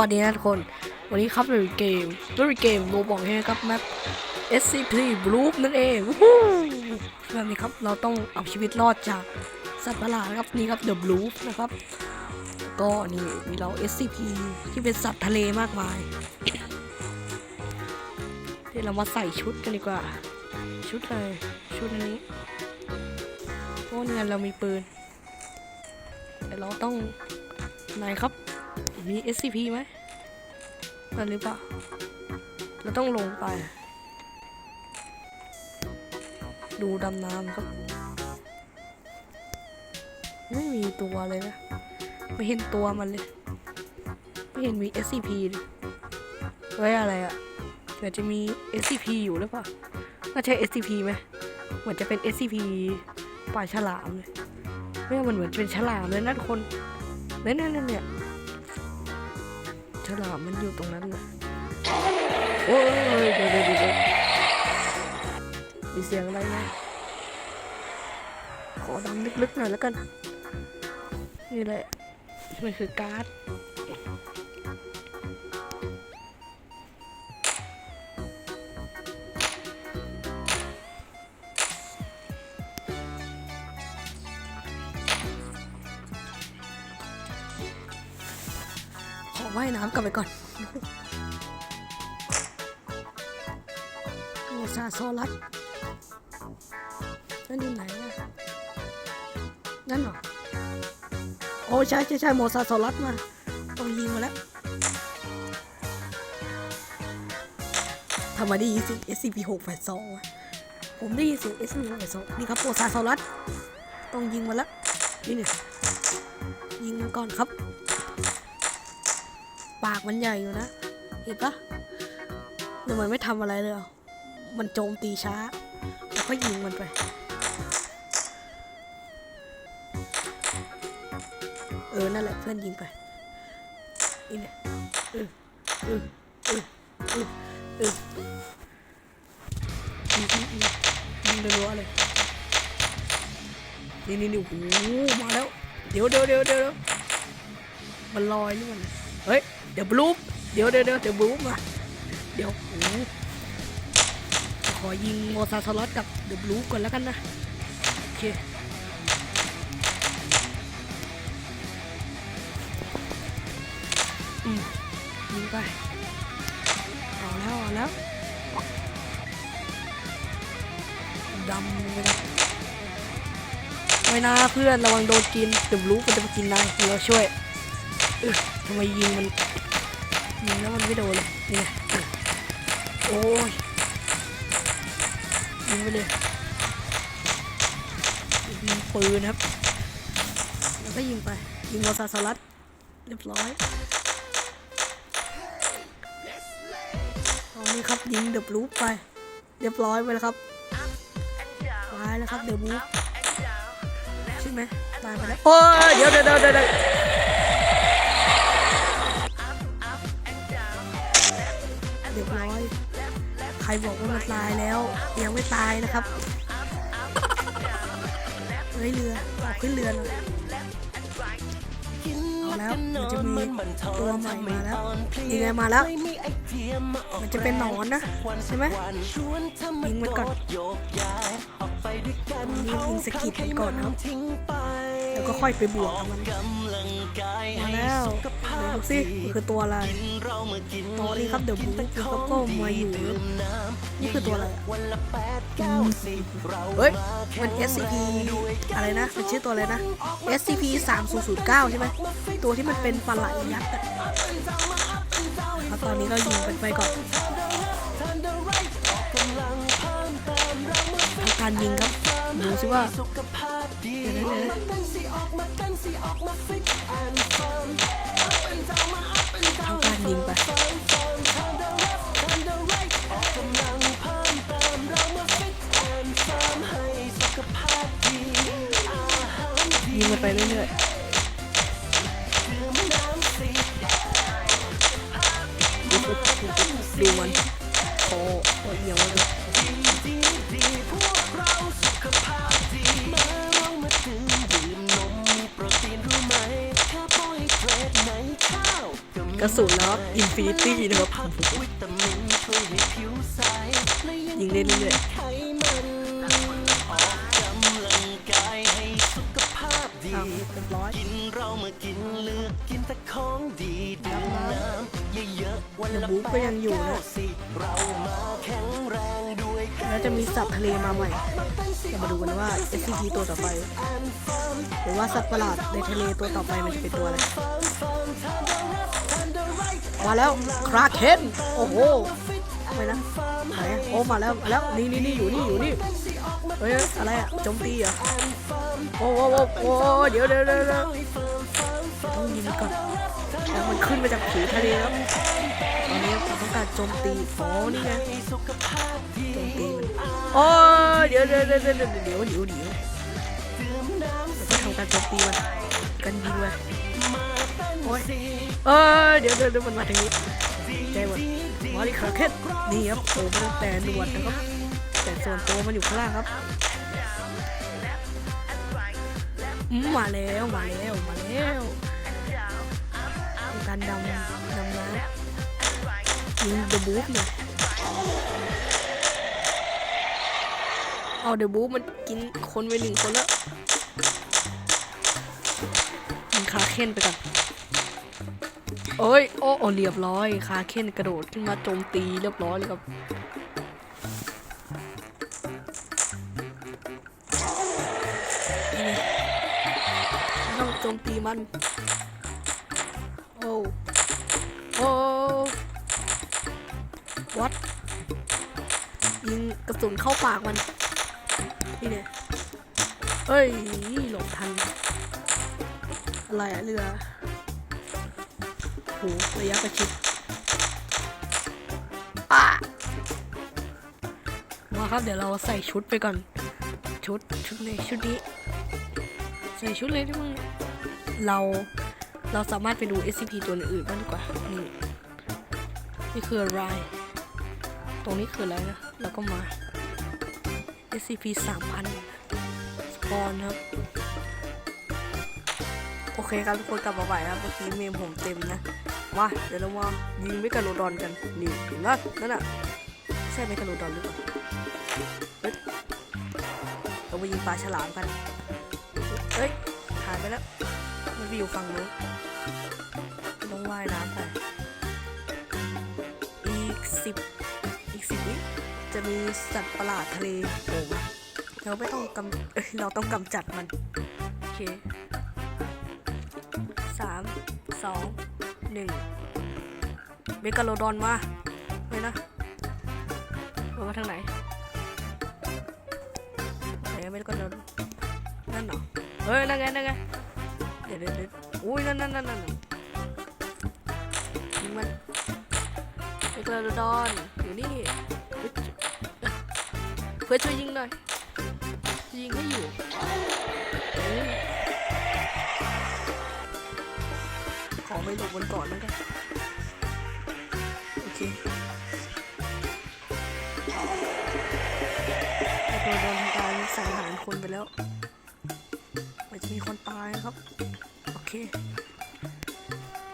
วัสดีนะทุกคน วันนี้ครับเราอยู่เกมด้วยเกมโรบอกให้ครับแมป SCP Bloop นั่นเองวู้ฮู้แบบนี้ครับเราต้องเอาชีวิตรอดจากสัตว์ประหลาดครับนี่ครับ The Bloop นะครับ ก็นี่มีเรา SCP ที่เป็นสัตว์ทะเลมากมายเดี๋ยวเรามาใส่ชุดกันดีกว่า ชุดเลยชุดอันนี้โอ้นี่ไงเรามีปืนแต่เราต้องไหนครับ มี SCP ไหมนั่นหรือเปล่า เราต้องลงไป ดูดำน้ำครับ ไม่มีตัวเลยนะ ไม่เห็นตัวมันเลย ไม่เห็นมี SCP เลยไว้อะไรอะเผื่อจะมี SCP อยู่หรือเปล่า น่าใช่ SCP ไหมเหมือนจะเป็น SCP ปลาฉลามเลยไม่มันเหมือนเป็นฉลามเลยนะทุกคนนั่นนั่นเนี่ย ฉลามมันอยู่ตรงนั้นนะโอ้ยเดี๋ยวเดี๋ยวเดี๋ยวมีเสียงอะไรนะขอดำลึกๆหน่อยแล้วกัน นี่แหละมันคือการ์ด ลับไปก่อนโมซาโซลัสนั่นอยู่ไหนอะนั่นเหรอ โอ้ใช่ใช่ใช่โมซาโซลัสมาต้องยิงมาแล้วทำไมได้ยินเสียง SCP 6 8 2ผมได้ยินเสียง SCP 6 8 2นี่ครับโมซาโซลัสต้องยิงมาแล้วนี่เนี่ยยิงมันก่อนครับ ปากมันใหญ่อยู่นะ เห็นปะแต่มันไม่ทำอะไรเลยมันโจมตีช้า แล้วก็ยิงมันไป เออ นั่นแหละเพื่อนยิงไปนี่เนี่ยเออเออเออเออเออยิงยิงยิงยิงรัวๆเลยนี่นี่นี่โอ้โหมาแล้ว เดี๋ยวเดี๋ยวเดี๋ยวเดี๋ยวมันลอยนี่มันเฮ้ยเดี๋ยวบลูปเดี๋ยวเดี๋ยวเดี๋ยวเดี๋ยวบลูปมาเดี๋ยวโอ้ขอยิงโมซาสล็อตกับเดอะบลูปก่อนแล้วกันนะ โอเคอืมยิงไปเอาแล้วเอาแล้วดำไปแล้วไม่นะเพื่อนระวังโดนกินเดอะบลูปมันจะมากินนายเดี๋ยวเราช่วยเออทำไมยิงมัน ยิงแล้วมันไม่โดนเลยนี่โอ้ยยิงไปเลยยิงปืนครับแล้วก็ยิงไป ยิงมอซาสลัดเรียบร้อยเอานี่ครับยิงเดอะบลูปไป เรียบร้อยไปแล้วครับตายแล้วครับเดอะบลูปใช่ไหมตายไปแล้วโอ้ยเดี๋ยวเดี๋ยวเดี๋ยว รบอกว่ามันตายแล้วยังไม่ตายนะครับเฮ้ยเรือออกขึ้นเรือหน่อยเอาแล้วมันจะมีตัวใหม่มาแล้วยังไงมาแล้ว มันจะเป็นหนอนนะใช่ไหมยิงมันก่อนยิงยิงสกิดมันก่อนครับแล้วก็ค่อยไปบวกมันมาแล้ว ดี๋ยวดูสิมันคือตัวอะไรตัวนี้ครับเดี๋ยวบูคือเขาก็มาอยู่ นี่คือตัวอะไรอะเฮ้ย มัน SCP อะไรนะเป็นชื่อตัวอะไรนะ SCP 3009 ใช่ไหม ตัวที่มันเป็นปลาไหลยักษ์อะครับตอนนี้ก็ยิงมันไปก่อนทำการยิงครับดูสิว่าเดี๋ยวนะ กระสุนแล้วอินฟินิตี้นะครับยิงได้เรื่อยๆอ้าวเรียบร้อยกินเรามากินเลือกกินแต่ของดีดื่มน้ำ เยอะๆวันเดอะละบูก็ยังอยู่นะเราแแงด้วยแล้วจะมีสัตว์ทะเลมาใหม่เรามาดูกันว่า SCP ตัวต่อไป หรือว่าสัตว์ประหลาดในทะเลตัวต่อไปมันจะเป็นตัวอะไร มาแล้วคราเคนโอ้โหไปนะไหนะโอ้มาแล้วมาแล้วนี่นี่นี่อยู่นี่อยู่นี่เฮ้ยอะไรอะโจมตีเหรอโอ้โอ้โหโอ้โหเดี๋ยวเดี๋ยวเดี๋ยวเดี๋ยวต้องยิงก่อน แล้วมันขึ้นมาจากผิวทะเลครับตอนนี้ผมต้องการโจมตีโอ้นี่ไงโจมตีมันโอ้เดี๋ยวเดี๋ยวเดี๋ยวเดี๋ยวเดี๋ยวเดี๋ยวเดี๋ยวทำการโจมตีมันกันยิงมันโอ้ยเออเดี๋ยวเดี๋ยวมันมาทางนี้ใจหมดมาริคาเคนนี่ครับโอ้มันแต่หนวดนะครับแต่ส่วนตัวมันอยู่ข้างล่างครับมาแล้วมาแล้วมาแล้ว การดำดำน้ำยิงเดอะบูฟเนี่ยเอาเดอะบูฟมันกินคนไปหนึ่งคนแล้วยิงคาเคนไปก่อนเอ้ยโอ้โอเรียบร้อยคาเคนกระโดดขึ้นมาโจมตีเรียบร้อยเลยครับต้องโจมตีมัน โอ้โอ้วัดยิงกระสุนเข้าปากมัน นี่เนี่ยเอ้ยหลบทัน อะไรอะเรือโหระยะประชิดอะมาครับเดี๋ยวเราใส่ชุดไปก่อน ชุดชุดนี้ชุดนี้ ใส่ชุดเลยที่มึงเรา เราสามารถไปดู SCP ตัวอื่นๆบ้างดีกว่า นี่ นี่คืออะไร ตรงนี้คืออะไรนะ แล้วก็มา SCP 3000สปอนครับ โอเคครับทุกคนกลับมาใหม่ครับเมื่อกี้เมมผมเต็มนะ มา เดี๋ยวเรามายิงไม่กันโรดอนกัน นี่เห็นไหมนั่นน่ะใช่ไม่กันโรดอนหรือเปล่าเฮ้ยเราไปยิงปลาฉลามกัน เฮ้ยหายไปแล้ว มันไปอยู่ฝั่งนู้นต้องว่ายน้ำไป อีกสิบอีกสิบวิจะมีสัตว์ประหลาดทะเลโผล่มาเราไม่ต้องกำเราต้องกำจัดมัน โอเคสามสองหนึ่งเมกาโลดอนมาไปนะมันมาทางไหนไหนเมกาโลดอนนั่นเหรอเฮ้ยนั่นไงนั่นไง ดี๋ยวเดี๋ยวเดี๋ยวอุ้ยนั่นนั่นนั่นนั่นยิงมันเอกลาดอนอยู่นี่เฮ้ยเพื่อช่วยยิงหน่อยยิงให้อยู่ขอไปหลบบนก่อนแล้วกันโอเคเอกลาดอนทำการสังหารคนไปแล้ว จะมีคนตายนะครับ โอเค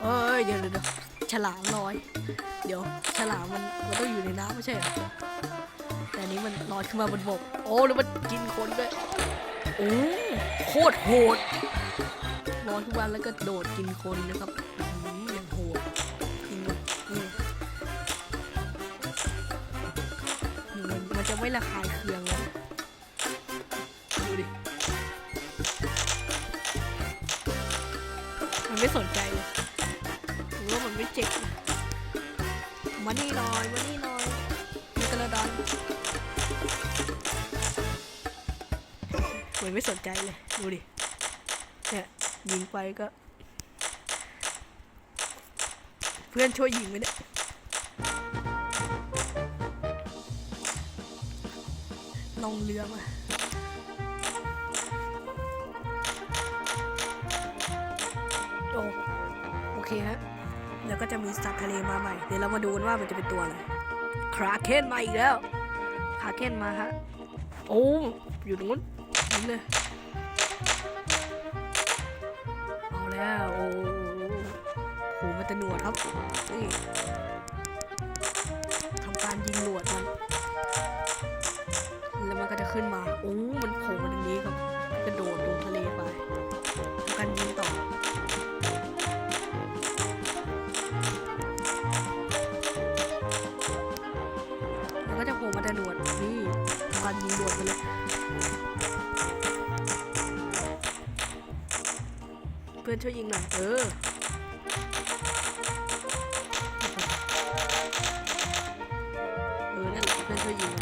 เอ้ยเดี๋ยวเดี๋ยวฉลามลอย เดี๋ยวฉลามมันมันต้องอยู่ในน้ำไม่ใช่เหรอแต่นี้มันลอยขึ้นมาบนบก โอ้แล้วมันกินคนด้วยโอ้โคตรโหดลอยขึ้นมาแล้วก็โดดกินคนนะครับอืมยังโหดกินแบบนี่นี่มันมันจะไม่ระคายเคืองเล มันไม่สนใจเลยหรือว่ามันไม่เจ็บนะมานี่หน่อยมานี่หน่อยมีกระดอนมันไม่สนใจเลย ดูดิ เนี่ยยิงไปก็ เพื่อนช่วยยิงไหมเนี่ยลงเรือมา แล้วก็จะมีสัตว์ทะเลมาใหม่ เดี๋ยวเรามาดูกันว่ามันจะเป็นตัวอะไรคราเคนมาอีกแล้วคราเคนมาฮะ โอ้อยู่ตรงนู้นยิงเลยเอาแล้วโอ้โหมันแต่หนวดครับนี่ทำการยิงหนวดมันแล้วมันก็จะขึ้นมาโอ้มันโผล่มาตรงนี้ครับกระโดดลง ก็จะโผล่มาแต่หนวดนี่การยิงหนวดไปเลยเพื่อนช่วยยิงหน่อยเออเออนั่นแหละเพื่อนช่วยยิง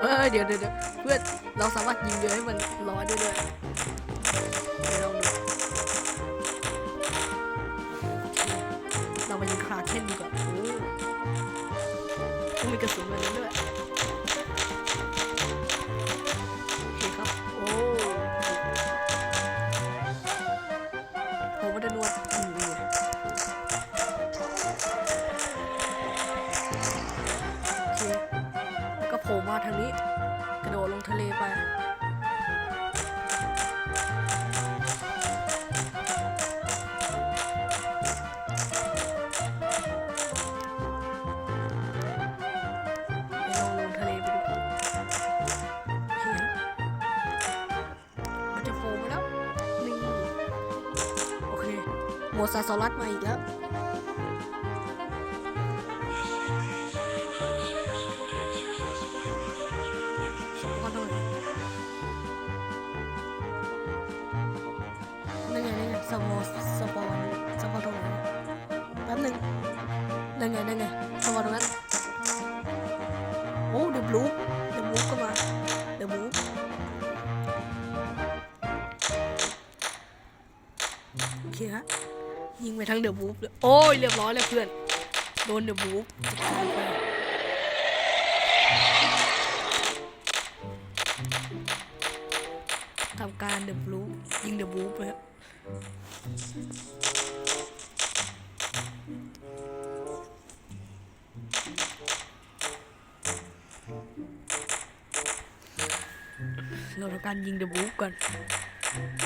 เออเดี๋ยวเดี๋ยวเดี๋ยวเพื่อนเราสามารถยิงเรือให้มันลอยได้ด้วย กระสุนแบบนั้นด้วยโอเคครับ โอ้โหมันจะนวดอืมนี่ไงโอเคแล้วก็โผล่มาทางนี้ กระโดดลงทะเลไปไป โมซาซอรัสมาอีกแล้วสปอนหน่อ ยิงไปทั้งเดือบวูฟเลยโอ้ยเรียบร้อยแล้วเพื่อน โดนเดือบวูฟทำการเดือบวูฟยิงเดือบูฟไปครัเราทำการยิงเดอะบูฟก่อน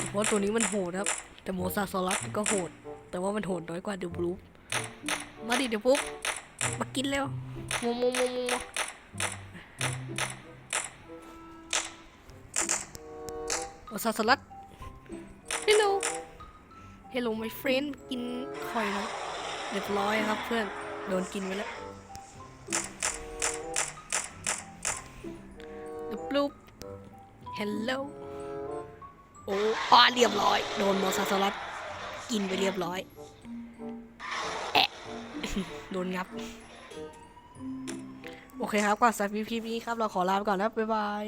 เพราะตัวนี้มันโหดครับ แต่โมซาซอลัสก็โหด แต่ว่ามันโหดน้อยกว่าเดอะบลูมาดิเดอะบลูมากินเร็วโมโมโมโมโมโอซาสลัด Hello Hello my friend กินหอยนะเรียบร้อยครับเพื่อน โดนกินไปแล้ว The bloop Hello โอ้อาเรียบร้อย โดนมอซาสลัด กินไปเรียบร้อยแอะโดนงับ โอเคครับก่อนสำหรับคลิปนี้ครับ เราขอลาไปก่อนนะบ๊ายบาย